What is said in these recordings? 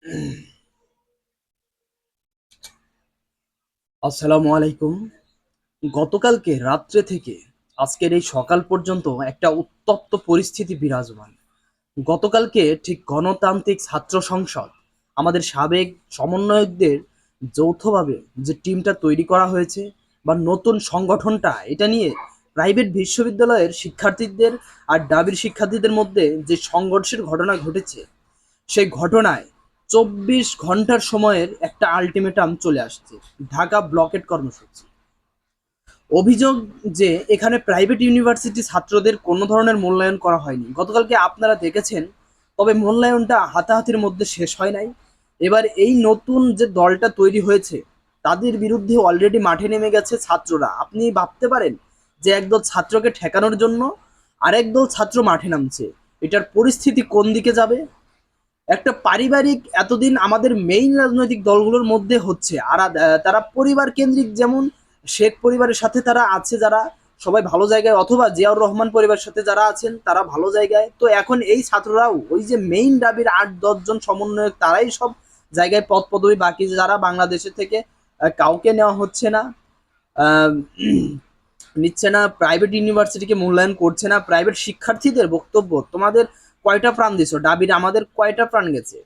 আসসালামু আলাইকুম। গতকালকে রাত্রে থেকে আজকের এই সকাল পর্যন্ত একটা উত্তপ্ত পরিস্থিতি বিরাজমান। গতকালকে ঠিক গণতান্ত্রিক ছাত্র সংসদ, আমাদের সাবেক সমন্বয়কদের যৌথভাবে যে টিমটা তৈরি করা হয়েছে বা নতুন সংগঠনটা, এটা নিয়ে প্রাইভেট বিশ্ববিদ্যালয়ের শিক্ষার্থীদের আর ডাবির শিক্ষার্থীদের মধ্যে যে সংঘর্ষের ঘটনা ঘটেছে, সেই ঘটনায় চব্বিশ ঘণ্টার সময়ের একটা আলটিমেটাম চলে আসছে, ঢাকা ব্লকেট কর্মসূচি। অভিযোগ যে এখানে প্রাইভেট ইউনিভার্সিটি ছাত্রদের কোনো ধরনের মূল্যায়ন করা হয়নি। গতকালকে আপনারা দেখেছেন, তবে মূল্যায়নটা হাতাহাতির মধ্যে শেষ হয় নাই। এবার এই নতুন যে দলটা তৈরি হয়েছে, তাদের বিরুদ্ধে অলরেডি মাঠে নেমে গেছে ছাত্ররা। আপনি ভাবতে পারেন যে একদল ছাত্রকে ঠেকানোর জন্য আরেক দল ছাত্র মাঠে নামছে। এটার পরিস্থিতি কোন দিকে যাবে? একটা পারিবারিক এতদিন আমাদের মেইন রাজনৈতিক দলগুলোর মধ্যে হচ্ছে। আর তারা পরিবার কেন্দ্রিক যেমন শেখ পরিবারের সাথে তারা আছে, যারা সবাই ভালো জায়গায়, অথবা জিয়াউর রহমান পরিবারের সাথে যারা আছেন, তারা ভালো জায়গায়। তো এখন এই ছাত্ররাও, ওই যে মেইন দাবির আট দশজন সমন্বয়ক, তারাই সব জায়গায় পদ, পদবি বাকি, যারা বাংলাদেশের থেকে কাউকে নেওয়া হচ্ছে না নিচ্ছে না প্রাইভেট ইউনিভার্সিটিকে মূল্যায়ন করছে না প্রাইভেট শিক্ষার্থীদের বক্তব্য, তোমাদের কয়টা প্রাণ দিছো? ডাবির আমাদের কয়টা প্রাণ গেছে?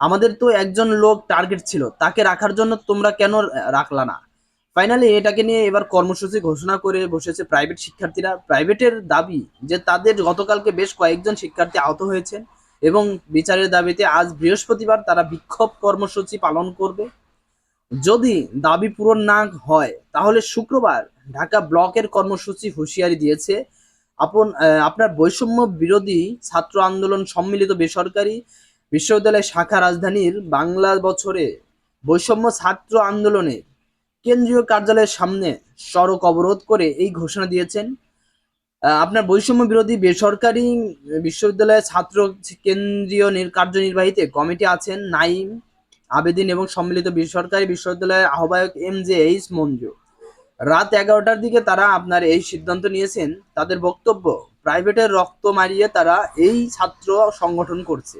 আমাদের তো একজন লোক টার্গেট ছিল, তাকে রাখার জন্য তোমরা কেন রাখলা না? ফাইনালি এটাকে নিয়ে এবার কর্মসূচি ঘোষণা করে বসেছে প্রাইভেট শিক্ষার্থীরা। প্রাইভেটের দাবি যে তাদের গতকালকে বেশ কয়েকজন শিক্ষার্থী আহত হয়েছেন এবং বিচারের দাবিতে আজ বৃহস্পতিবার তারা বিক্ষোভ কর্মসূচি পালন করবে। যদি দাবি পূরণ না হয়, তাহলে শুক্রবার ঢাকা ব্লকের কর্মসূচি হুঁশিয়ারি দিয়েছে আপন আপনার বৈষম্য বিরোধী ছাত্র আন্দোলন সম্মিলিত বেসরকারি বিশ্ববিদ্যালয় শাখা রাজধানীর বাংলা বছরে বৈষম্য ছাত্র আন্দোলনের কেন্দ্রীয় কার্যালয়ের সামনে সড়ক অবরোধ করে এই ঘোষণা দিয়েছেন। আপনার বৈষম্য বিরোধী বেসরকারি বিশ্ববিদ্যালয়ের ছাত্র কেন্দ্রীয় নির- কার্যনির্বাহীতে কমিটি আছেন নাইম আবেদিন এবং সম্মিলিত বেসরকারি বিশ্ববিদ্যালয়ের আহ্বায়ক এম জে এইচ মঞ্জু। রাত এগারোটার দিকে তারা আপনার এই সিদ্ধান্ত নিয়েছেন। তাদের বক্তব্য প্রাইভেটের রক্ত মারিয়ে তারা এই ছাত্র সংগঠন করছে।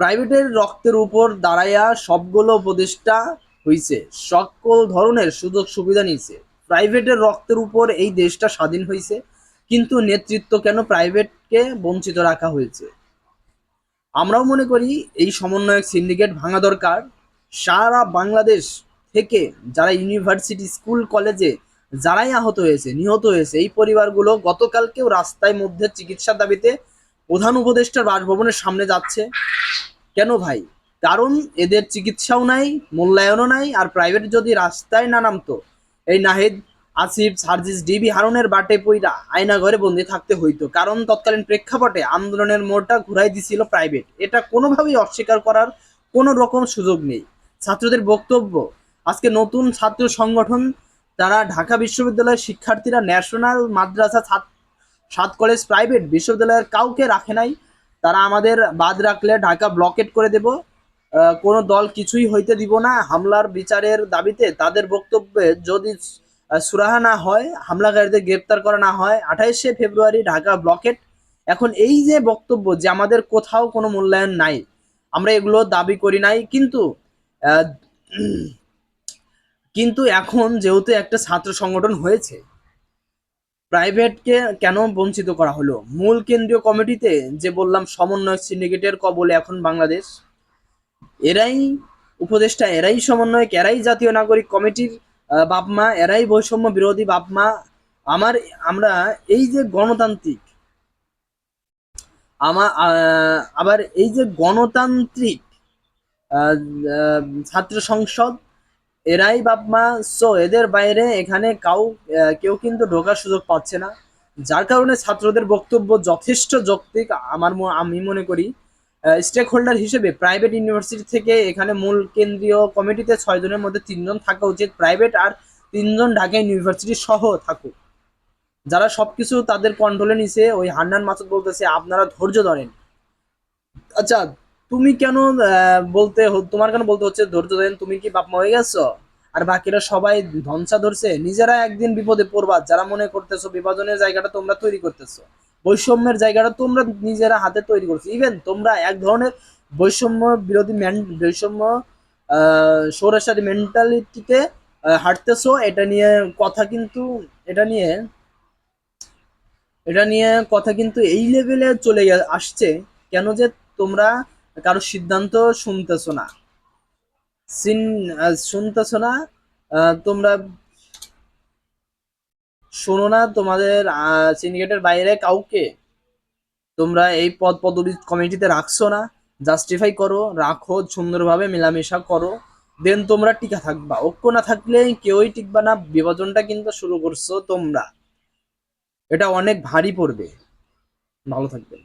প্রাইভেটের রক্তের উপর দাঁড়াইয়া সবগুলো উপদেষ্টা হইছে, সকল ধরনের সুযোগ সুবিধা নিয়েছে। প্রাইভেটের রক্তের উপর এই দেশটা স্বাধীন হয়েছে কিন্তু নেতৃত্ব কেন প্রাইভেটকে বঞ্চিত রাখা হয়েছে? আমরাও মনে করি এই সমন্বয়ক সিন্ডিকেট ভাঙা দরকার। সারা বাংলাদেশ থেকে যারা ইউনিভার্সিটি স্কুল কলেজে যারাই আহত হয়েছে, নিহত হয়েছে, এই পরিবারগুলো গতকালকেও রাস্তায় মধ্যে চিকিৎসার দাবিতে প্রধান উপদেষ্টার বাসভবনের সামনে যাচ্ছে। কেন ভাই? কারণ এদের চিকিৎসাও নাই, মূল্যায়নও নাই, আর প্রাইভেট যদি রাস্তায় না নামতো, এই নাহিদ, আসিফ, সার্জিস ডিবি হারুনের বাটে পইরা আয়না ঘরে বন্দি থাকতে হইতো। কারণ তৎকালীন প্রেক্ষাপটে আন্দোলনের মোড়টা ঘুরাই দিছিল প্রাইভেট এটা কোনোভাবেই অস্বীকার করার কোনো রকম সুযোগ নেই। ছাত্রদের বক্তব্য আজকে নতুন ছাত্র সংগঠন, তারা ঢাকা বিশ্ববিদ্যালয়ের শিক্ষার্থীরা ন্যাশনাল মাদ্রাসা সাত কলেজ প্রাইভেট বিশ্ববিদ্যালয়ের কাউকে রাখে নাই। তারা আমাদের বাদ রাখলে ঢাকা ব্লকেট করে দেব। কোনো দল কিছুই হইতে দিব না। হামলার বিচারের দাবিতে তাদের বক্তব্যে যদি সুরাহা না হয়, হামলাকারীদের গ্রেপ্তার করা না হয়, আঠাইশে ফেব্রুয়ারি ঢাকা ব্লকেট। এখন এই যে বক্তব্য যে আমাদের কোথাও কোনো মূল্যায়ন নাই, আমরা এগুলো দাবি করি নাই। কিন্তু কিন্তু এখন যেহেতু একটা ছাত্র সংগঠন হয়েছে, প্রাইভেটকে কেন বঞ্চিত করা হলো? মূল কেন্দ্রীয় কমিটিতে যে বললাম সমন্বয় সিন্ডিকেটের কবলে এখন বাংলাদেশ, এরাই উপদেষ্টা, এরাই সমন্বয়ক, এরাই জাতীয় নাগরিক কমিটির বাপমা এরাই বৈষম্য বিরোধী বাপমা আমার, আমরা এই যে গণতান্ত্রিক আমার আবার এই যে গণতান্ত্রিক ছাত্র সংসদ এরাই বাপমা সো এদের বাইরে এখানে কাউ কেউ কিন্তু ঢোকার সুযোগ পাচ্ছে না। যার কারণে ছাত্রদের বক্তব্য যথেষ্ট যৌক্তিক, আমার ম- আমি মনে করি। স্টেক হোল্ডার হিসেবে প্রাইভেট ইউনিভার্সিটি থেকে এখানে মূল কেন্দ্রীয় কমিটিতে ছয় জনের মধ্যে তিনজন থাকা উচিত। প্রাইভেট আর তিনজন ঢাকা ইউনিভার্সিটি সহ থাকুক। যারা সবকিছু তাদের কন্ট্রোলে নিছে, ওই হান্নান মাসুদ বলতেছে, আপনারা ধৈর্য ধরেন। আচ্ছা তুমি কেন বলতে তোমার কেন বলতে হচ্ছে ধৈর্য ধরেন তুমি কি বাপমা হয়ে গেছো? আর বাকিরা সবাই ধনসা ধরছে। নিজেরা একদিন বিপদে পড়বা। যারা মনে করতেছো বিভাজনের জায়গাটা তোমরা তৈরি করতেছো বৈষম্যের জায়গাটা তোমরা নিজেরা হাতে তৈরি করছ। ইভেন তোমরা এক ধরনের বৈষম্য বিরোধী বৈষম্য আহ, সৌরাচারী মেন্টালিটিতে হাঁটতেছো এটা নিয়ে কথা কিন্তু এটা নিয়ে এটা নিয়ে কথা কিন্তু এই লেভেলে চলে আসছে। কেন যে তোমরা কারও সিদ্ধান্ত শুনতেছো না। শুনতেছো না তোমরা শোনো না তোমাদের সিন্ডিকেটের বাইরে কাউকে? তোমরা এই পদ পদবি কমিটিতে রাখছো না জাস্টিফাই করো, রাখো, সুন্দরভাবে মেলামেশা করো দেন তোমরা টিকা থাকবা। ঐক্য না থাকলে কেউই টিকবা না, বিভাজনটা কিন্তু শুরু করছ তোমরা। এটা অনেক ভারী পড়বে। ভালো থাকবেন।